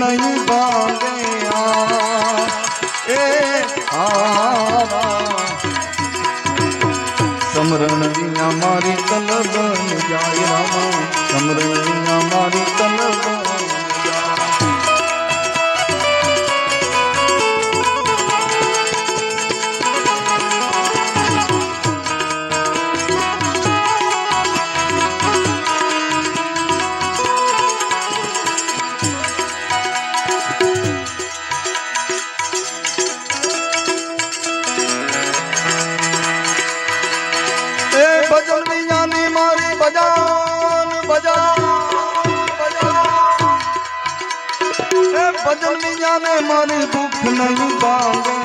નહીં ભાગ્યા એ સમરણ વિના મારી તલબ જાય રામા સમરણ ભજન વિજાને મારી ભૂખ નહીં ભાંગે.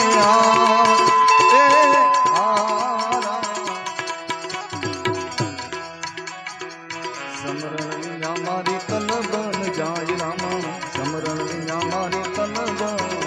સમરણ મારી તલબન જાય રામા સમરણ મારી તલબન જાય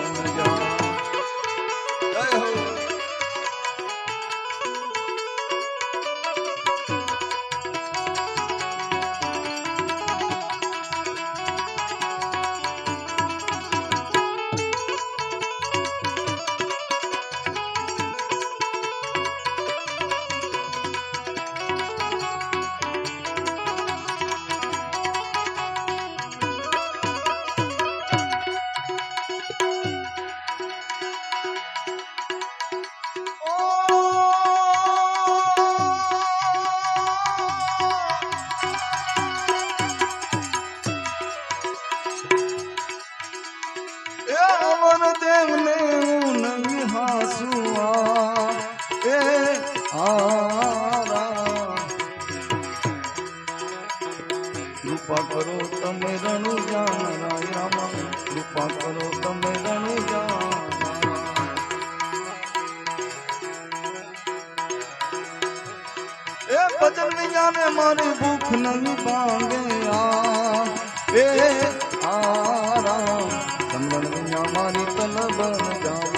દેવને હું નહીં હાસુઆ એ આરા. કૃપા કરો તમે રણુ જાના રામા કૃપા કરો તમે રણુ જાના એ ભજન વિજાને મારી ભૂખ નહીં ભાંગે આ. એ આરામ સમરણ વિના મારી તલબન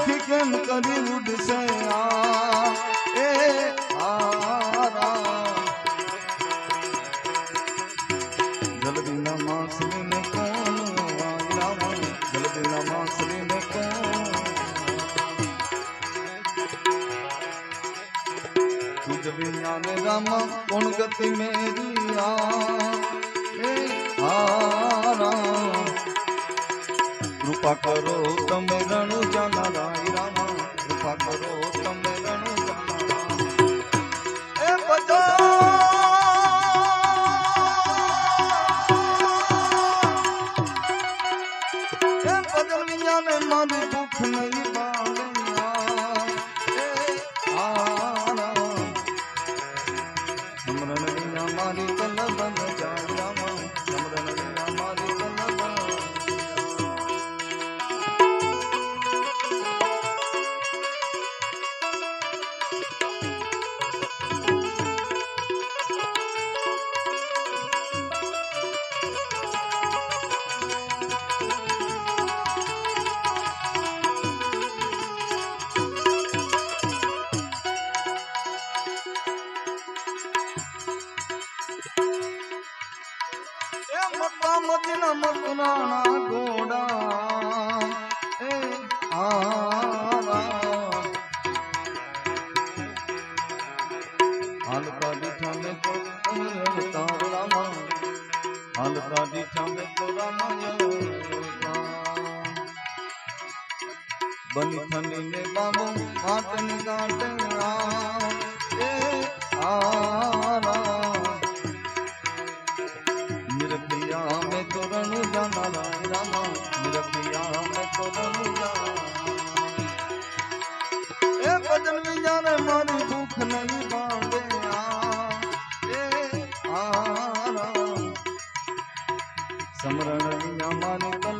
પંખી કેમ કરી ઉડશે આ એ આરા જલ્દીના માસલીને કોણ આયરામાં જલ્દીના માસલીને કોણ તુજ વિજ્ઞાન રામા કોણ ગતિ મેરી કૃપા કરો તમે મદીના મકરાણા ઘોડા. એ હાલકા દીઠા મેં તો રામા હાલકા દીઠા મેં તો રામાયણ ને બાબો આટની ગાંઠ આરામ સમરણ મન